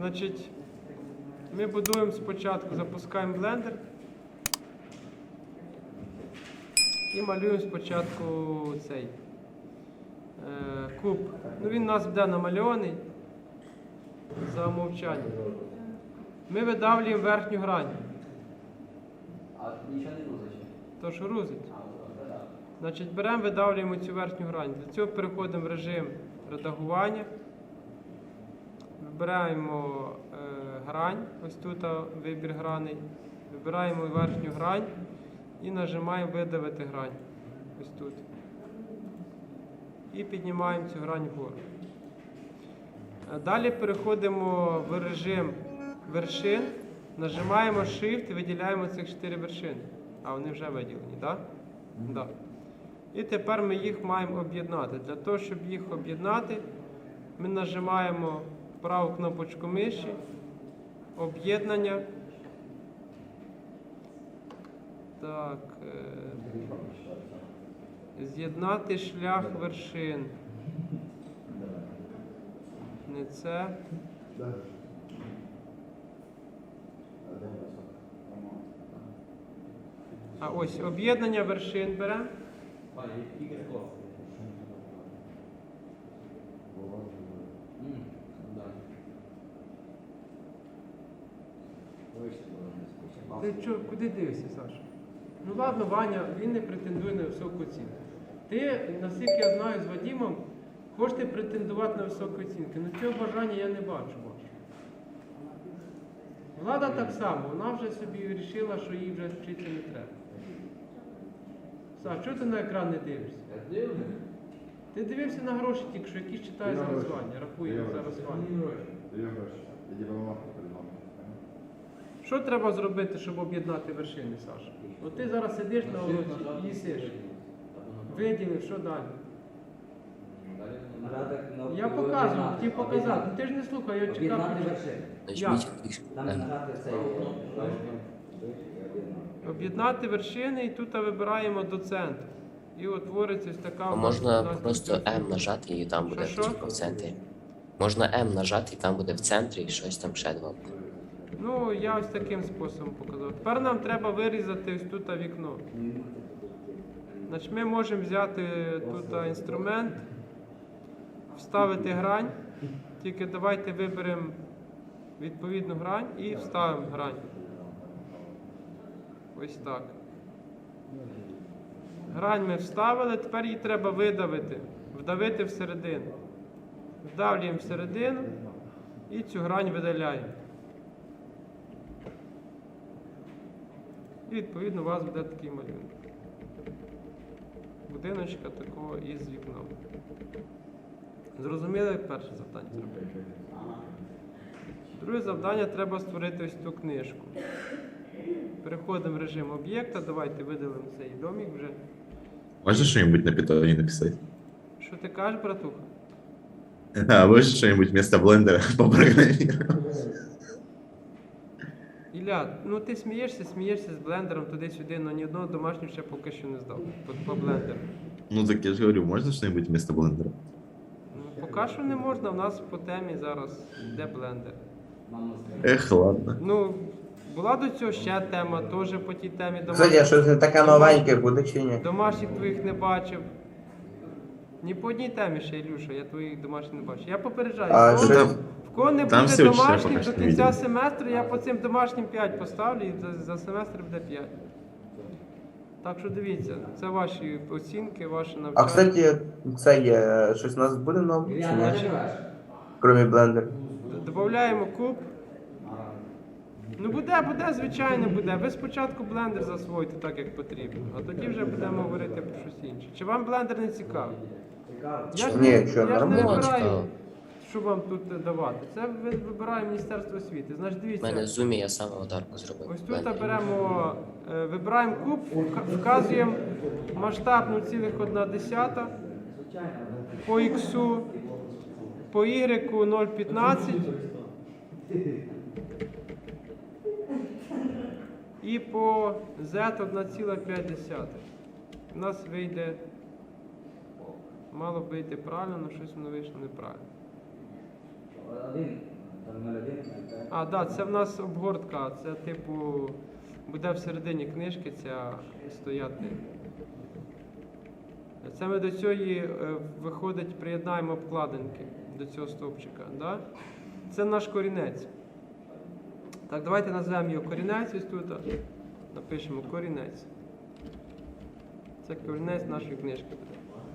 Значить, ми будуємо спочатку, запускаємо блендер і малюємо спочатку цей е, куб. Ну, він у нас буде намальований за умовчанням. Ми видавлюємо верхню грань, А нічого не грузить? то що грузить. Так. Значить, беремо, видавлюємо цю верхню грань. Для цього переходимо в режим редагування. Вибираємо е, грань, ось тут вибір граней. Вибираємо верхню грань і нажимаємо видавити грань. Ось тут. І піднімаємо цю грань вгору. Е, Далі переходимо в режим вершин, нажимаємо Shift і виділяємо цих 4 вершини. А вони вже виділені, так? Да? Да. І тепер ми їх маємо об'єднати. Для того, щоб їх об'єднати, ми нажимаємо праву кнопочку миші, об'єднання. Так. е, З'єднати шлях вершин. Не це. А ось об'єднання вершин беремо. Пані, Ігор Клас. М, да. Ти чо, куди дивишся, Саша? Ну ладно, Ваня, він не претендує на високу оцінку. Ти, наскільки я знаю з Вадимом, хочете претендувати на високу оцінку. Ну цього бажання я не бачу вашого. Влада так само, вона вже собі вирішила, що їй вже вчитися не треба. Саш, чого ти на екран не дивишся? Я дивлюсь. Ти дивився на гроші тільки що, які читає Я за гроші. розвання, рахує Я за гроші. розвання. Гроші. Я допомагаю передам. Що треба зробити, щоб об'єднати вершини, Саша? От ти зараз сидиш на уроці і їсиш. Виділив, що далі? Я показую, хотів показати. Ну ти ж не слухай, я чекав. Об'єднати вершини. Нажміть Там N. цей. Об'єднати вершини і тут вибираємо до центру. І утвориться ось така. А можна просто М нажати і там буде Що-що? в центрі. Можна М нажати і там буде в центрі і щось там ще два буде. Ну, я ось таким способом показав. Тепер нам треба вирізати ось тут вікно. Значить, ми можемо взяти тут інструмент, вставити грань. Тільки давайте виберемо відповідну грань і вставимо грань. Ось так. Грань ми вставили, тепер її треба видавити, вдавити всередину. Вдавлюємо всередину і цю грань видаляємо. І відповідно у вас буде такий малюнок. Будиночка такого із вікном. Зрозуміли, як перше завдання зробити? Друге завдання треба створити ось цю книжку. Переходимо в режим об'єкта. Давайте видалимо цей домик вже. Можно что-нибудь на питоне написать? Що ти кажеш, братуха? А можно что-нибудь вместо блендера попрограммировать? Ілля, ну ти смієшся, смієшся з блендером туди-сюди, але ні одного домашнього ще поки що не здав. По, по блендеру. Ну так я же говорю, можно что-нибудь вместо блендера? Ну, поки що не можна, у нас по темі зараз йде блендер. Мама Эх, ладно. Ну, була до цього ще тема, теж по тій темі Кстати, а домашніх, що це таке новеньке буде чи ні? домашніх твоїх не бачив. Ні по одній темі ще, Ілюша, я твоїх домашніх не бачив. Я попереджаю, А кого, в кого не там буде чотири домашніх поки до що не кінця видів. семестру, я по цим домашнім 5 поставлю і за, за семестр буде 5. Так що дивіться, це ваші оцінки, ваше навчання. А кстати, це є щось у нас буде нове? Чи ні? не живеш. Додаємо куб. Ну буде, буде, звичайно буде. Ви спочатку блендер засвоїте так, як потрібно, а тоді вже будемо говорити про щось інше. Чи вам блендер не цікавий? Я ж, Ні, що, я ж не нормально. вибираю. Що вам тут давати. Це вибирає Міністерство освіти. Значить, У мене в зумі я сам аватарку зробив. ось тут беремо, е, вибираємо куб, вка- вказуємо масштаб 0,1, по х, по y 0,15 і по z 1,5. У нас вийде, мало б вийти правильно, але щось воно вийшло неправильно. Один. А, да, це в нас обгортка. Це типу буде всередині книжки ця стояти. Це ми до цієї е, виходить, приєднаємо обкладинки до цього стовпчика. Да? Це наш корінець. Так, давайте назвемо його корінець ось тут. Напишемо корінець. Це корінець нашої книжки буде.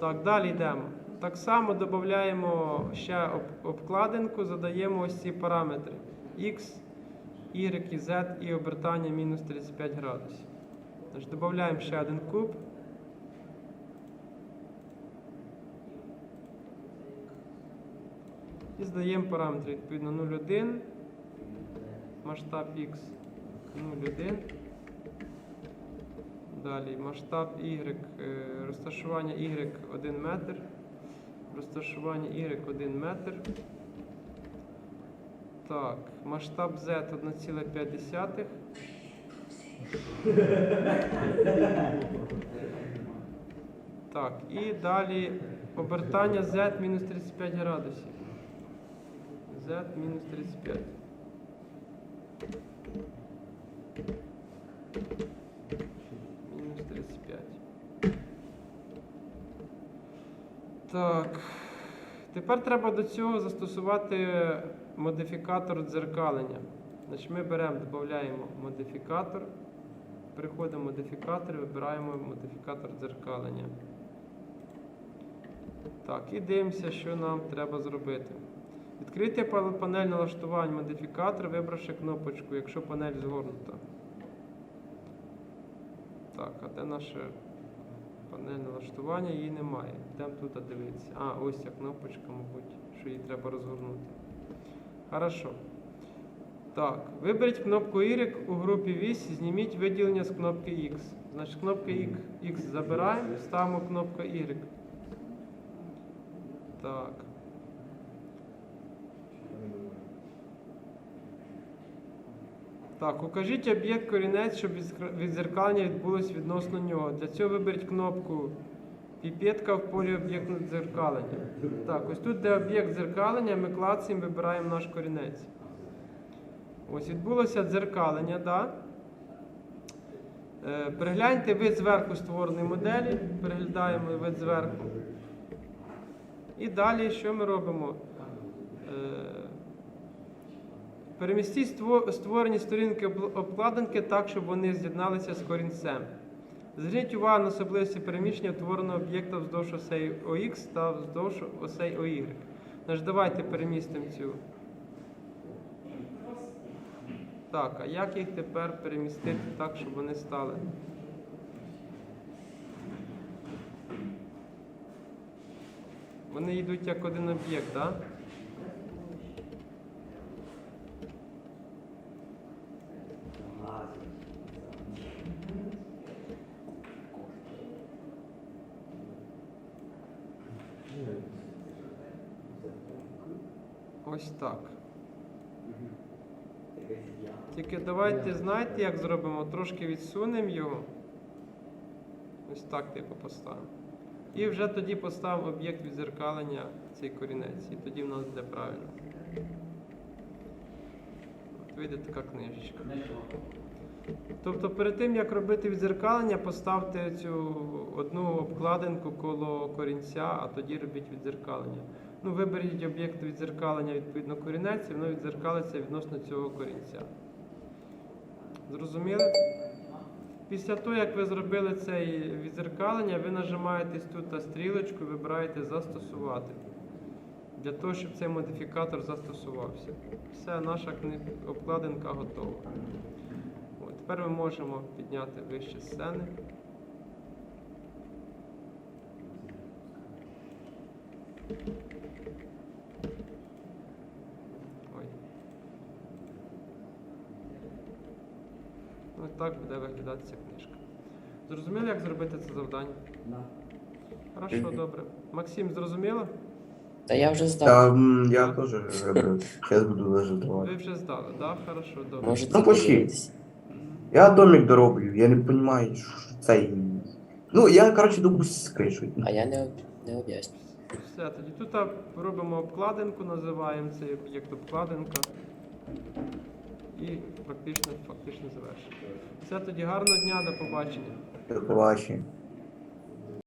Так, далі йдемо. Так само додаємо ще обкладинку, задаємо ось ці параметри. X, Y і Z і обертання мінус 35 градусів. Додаємо ще один куб. І здаємо параметри відповідно 0,1, масштаб X 0,1. Далі масштаб Y, е, розташування Y 1 метр, розташування Y 1 метр. Так, масштаб Z 1,5. Так, і далі обертання Z мінус 35 градусів. Z мінус 35. Мінус 35. Так. Тепер треба до цього застосувати модифікатор дзеркалення. Значить, ми беремо, додаємо модифікатор. Переходимо в модифікатор, вибираємо модифікатор дзеркалення. Так, і дивимося, що нам треба зробити. Відкрити панель налаштувань модифікатор, вибравши кнопочку, якщо панель згорнута. Так, а де наша панель налаштування? Її немає. Йдемо тут дивитися. А, ось ця кнопочка, мабуть, що її треба розгорнути. Хорошо. Так, виберіть кнопку Y у групі вісь, зніміть виділення з кнопки X. Значить, кнопки X- X забираємо, ставимо кнопку Y. Так. Так, укажіть об'єкт корінець, щоб відзеркалення відбулось відносно нього. Для цього виберіть кнопку піпетка в полі об'єкту дзеркалення. Так, ось тут, де об'єкт дзеркалення, ми клацаємо, вибираємо наш корінець. Ось відбулося дзеркалення, да? Е, Перегляньте вид зверху створеної моделі. Переглядаємо вид зверху. І далі що ми робимо? Е, Перемістіть створені сторінки обкладинки так, щоб вони з'єдналися з корінцем. Зверніть увагу на особливості переміщення утвореного об'єкта вздовж осей ОХ та вздовж осей ОY. Значить, давайте перемістимо цю. Так, а як їх тепер перемістити так, щоб вони стали? Вони йдуть як один об'єкт, так? Да? Ось так. Тільки давайте знаєте, як зробимо? Трошки відсунемо його. Ось так типу поставимо. І вже тоді поставимо об'єкт відзеркалення цей корінець. І тоді в нас буде правильно. От вийде така книжечка. Тобто перед тим, як робити відзеркалення, поставте цю одну обкладинку коло корінця, а тоді робіть відзеркалення. Ну, виберіть об'єкт відзеркалення відповідно корінець, і воно відзеркалиться відносно цього корінця. Зрозуміли? Після того, як ви зробили це відзеркалення, ви нажимаєте тут на стрілочку вибираєте застосувати. Для того, щоб цей модифікатор застосувався. Все, наша обкладинка готова. От, тепер ми можемо підняти вище сцени. Ой. Ось так буде виглядати ця книжка. Зрозуміли, як зробити це завдання? Хорошо, добре. Максим, зрозуміло? Та я вже здав. Та я теж зроблю. Зараз буду. Ви вже здали, так? Да? Хорошо, добре. Можете Ну, почти. Я домик дороблю, я не розумію, що цей. Ну, я, коротше, думаю з кришою. А я не, об... не об'ясню. Все, тоді тут а, робимо обкладинку, називаємо цей об'єкт обкладинка. І практично фактично завершимо. Все, тоді гарного дня, до побачення. До побачення.